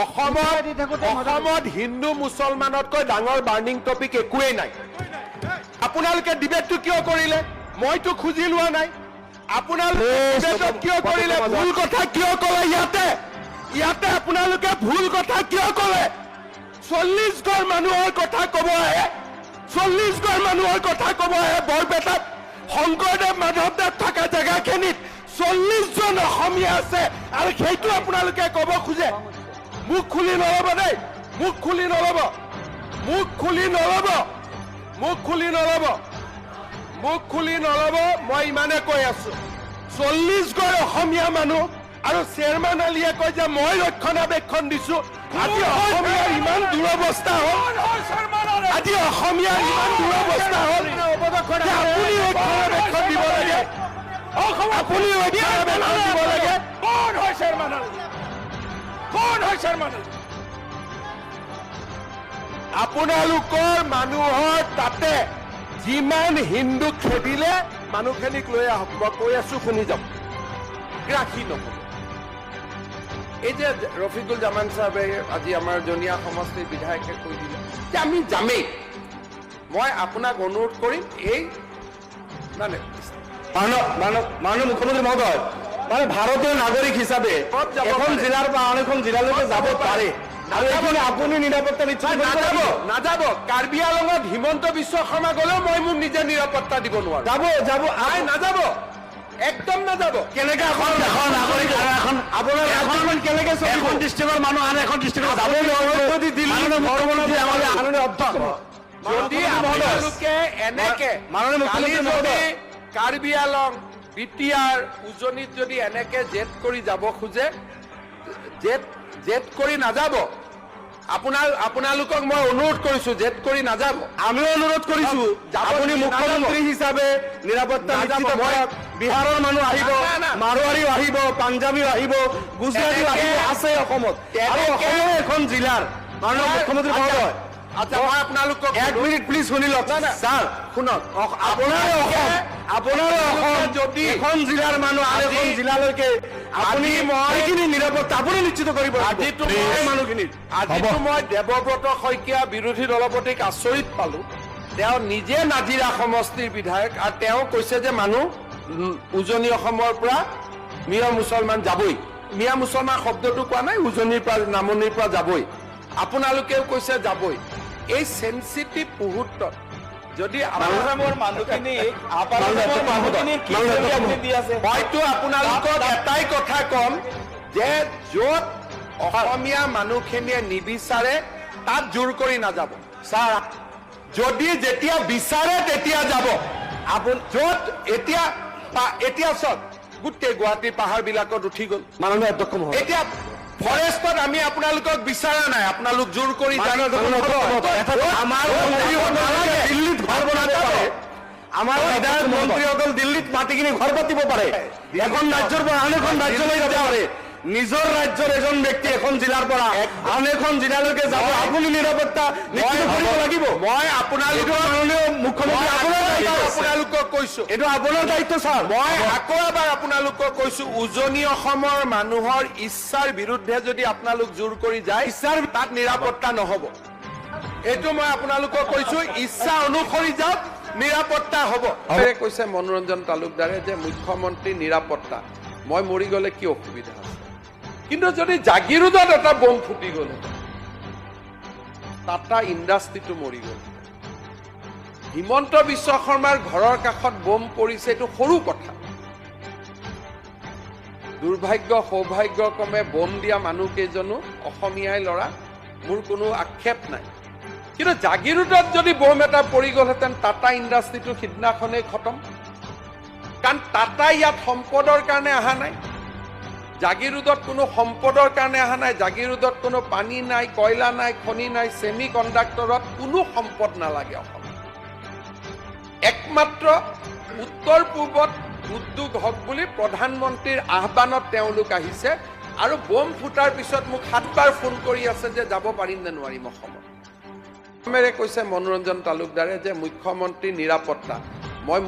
অসমত হিন্দু মুছলমানতকৈ ডাঙৰ burning topic একোৱেই নাই। আপোনালোকে ডিবেটটো কিয় কৰিলে? মইতো খুজি লোৱা নাই। আপোনালোকে কিয় কৰিলে? ভুল কথা কিয় ক'লে ইয়াতে? ইয়াতে আপোনালোকে ভুল কথা কিয় ক'লে? চল্লিছ ঘৰ মানুহৰ কথা ক'ব আহে। চল্লিছ ঘৰ মানুহৰ কথা ক'ব আহে বৰপেটাত। শংকৰদেৱ মাধৱদেৱ থকা জেগাখিনিত চল্লিছজন অসমীয়া আছে আৰু সেইটো আপোনালোকে ক'ব খোজে। মুখ খুলি নল'ব দেই। মুখ খুলি নল'ব। মুখ খুলি নল'ব। মুখ খুলি নল'ব। মুখ খুলি নল'ব মই ইমানে কৈ আছো। চল্লিছ ঘৰ অসমীয়া মানুহ আৰু চেয়াৰমেন আলীয়ে কয় যে মই ৰক্ষণাবেক্ষণ দিছো। আজি অসমীয়াৰ ইমান দুৰৱস্থা হ'ল। আজি অসমীয়াৰ ইমান দুৰৱস্থা হ'ল আপুনি ৰক্ষণাবেক্ষণ দিব লাগে। আপুনি কোন হয় কোন হয় আপোনালোকৰ মানুহৰ তাতে যিমান হিন্দু খেদিলে মানুহখিনিক লৈ আহক। মই কৈ আছো শুনি যাওক। ৰাখি নক'ব এই যে ৰফিকুল জামান চাহাবে আজি আমাৰ জনীয়া সমষ্টিৰ বিধায়কে কৈ দিলে যে আমি যামেই। মই আপোনাক অনুৰোধ কৰিম এই মানে মাননীয় মুখ্যমন্ত্ৰী মহোদয় মানে হিচাপে ক'ত যাব এখন পৰা আন এখন জিলালৈকে যাব পাৰে? আৰু এইখিনি আপুনি নিৰাপত্তা কৰিব নাযাব নাযাব। কাৰ্বি আলঙত হিমন্ত বিশ্ব শৰ্মা গ'লেও মই মোক নিজে নিৰাপত্তা দিব নোৱাৰো। যাব যাব। নাই নাযাব। একদম নাযাব। কেনেকে এখন এখন নাগৰিক আৰু এখন আপোনাৰ এখন কেনেকে এখন ডিষ্ট্ৰিক্টৰ মানুহ আন এখন যাব যদি দিল্লী মুখ্যমন্ত্ৰী আমাৰ আনন্দে অধ্যক্ষ যদি আপোনালোকে এনেকে মাননীয় কালি মুখ্যমন্ত্ৰী মহোদয় কাৰ্বি আলং বিটিআৰ উজনিত যদি এনেকে জেদ কৰি যাব খোজে জেদ জেদ কৰি নাযাব। আপোনাৰ আপোনালোকক মই অনুৰোধ কৰিছো জেদ কৰি নাযাব। আমিও অনুৰোধ কৰিছো আপুনি। মুখ্যমন্ত্ৰী হিচাপে নিৰাপত্তা বিহাৰৰ মানুহ আহিব। মাৰোৱাৰীও আহিব পাঞ্জাবীও আহিব গুজৰাটীও আহিব আছে অসমত। আৰু অসমৰ এখন জিলাৰ মাননীয় মুখ্যমন্ত্ৰী মহোদয় আচ্ছা। আপোনালোকক এক মিনিট প্লিজ শুনি লওক। না, না। ছাৰ শুনক। অস- অসম আপোনাৰে অসম যদি এখন জিলাৰ মানুহ আন এখন জিলালৈকে আপুনি আজি মই- নিৰাপত্তা আপুনি নিশ্চিত কৰিব আজিতো এই আজিতো মই দেৱব্ৰত শইকীয়া বিৰোধী দলপতিক আচৰিত পালো। তেওঁ নিজে নাজিৰা সমষ্টিৰ বিধায়ক আৰু তেওঁ কৈছে যে মানুহ উজনি অসমৰ পৰা মিয়া মুছলমান যাবই। মিয়া মুছলমান শব্দটো কোৱা নাই উজনিৰ পৰা নামনিৰ পৰা যাবই। আপোনালোকেও কৈছে যাবই। এই চেঞ্চিটিভ মুহূৰ্তত যদি হয়তো আপোনালোকক এটাই কথা কম যে য'ত অসমীয়া মানুহখিনিয়ে নিবিচাৰে তাত জোৰ কৰি নাযাব। ছাৰ যদি যেতিয়া বিচাৰে তেতিয়া যাব। আপোন য'ত এতিয়া এতিয়া চাওক গোটেই গুৱাহাটীৰ পাহাৰ বিলাকত উঠি গ'ল। মাননীয় অধ্যক্ষ এতিয়া ফৰেষ্টত আমি আপোনালোকক বিচৰা নাই আপোনালোক জোৰ কৰি। দিল্লীত ঘৰ বনাব পাৰে। আমাৰ বিধায়ক মন্ত্ৰীসকল দিল্লীত মাতি কিনি ঘৰ পাতিব পাৰে। এখন ৰাজ্যৰ পৰা আন এখন ৰাজ্যলৈ যাব পাৰে। নিজৰ ৰাজ্যৰ এজন ব্যক্তি এখন জিলাৰ পৰা। আন এখন জিলালৈকে যাব। আপুনি নিৰাপত্তা নিশ্চিত কৰিব লাগিব। মই এইটো আপোনালোকক মাননীয় মুখ্যমন্ত্ৰী। আপোনালোকক কৈছো। এইটো আপোনাৰ দায়িত্ব ছাৰ। মই আকৌ এবাৰ আপোনালোকক কৈছো উজনি অসমৰ মানুহৰ ইচ্ছাৰ বিৰুদ্ধে যদি আপোনালোক জোৰ কৰি যায় ইচ্ছাৰ তাত নিৰাপত্তা নহ'ব। এইটো মই আপোনালোকক কৈছো ইচ্ছা অনুসৰি যাওক নিৰাপত্তা হ'ব। কৈছে মনোৰঞ্জন তালুকদাৰে যে মুখ্যমন্ত্ৰী নিৰাপত্তা মই মৰি গ'লে কি অসুবিধা আছে? কিন্তু যদি জাগিৰোডত এটা বম ফুটি গ'লে। টাটা ইণ্ডাষ্ট্ৰিটো মৰি গ'ল। হিমন্ত বিশ্ব শৰ্মাৰ ঘৰৰ কাষত বোম পৰিছে, এইটো সৰু কথা। দুৰ্ভাগ্য, সৌভাগ্যক্ৰমে বোম দিয়া মানুহকেইজনো অসমীয়াই ল'ৰা, মোৰ কোনো আক্ষেপ নাই। কিন্তু জাগিৰোডত যদি বোম এটা পৰি গ'লহেঁতেন, টাটা ইণ্ডাষ্ট্ৰিটো সিদিনাখনেই খতম। কাৰণ টাটা ইয়াত সম্পদৰ কাৰণে অহা নাই। জাগিৰোডত কোনো সম্পদৰ কাৰণে অহা নাই জাগিৰোডত কোনো পানী নাই, কয়লা নাই, খনি নাই ছেমি কণ্ডাক্টৰত কোনো সম্পদ নালাগে অসম একমাত্ৰ উত্তৰ পূবত উদ্যোগ হওক বুলি প্ৰধানমন্ত্ৰীৰ আহ্বানত তেওঁলোক আহিছে আৰু বোম ফুটাৰ পিছত মোক সাতবাৰ ফোন কৰি আছে যে যাব পাৰিম নে নোৱাৰিম অসমত। কৈছে মনোৰঞ্জন তালুকদাৰে যে মুখ্যমন্ত্ৰী নিৰাপত্তা। মই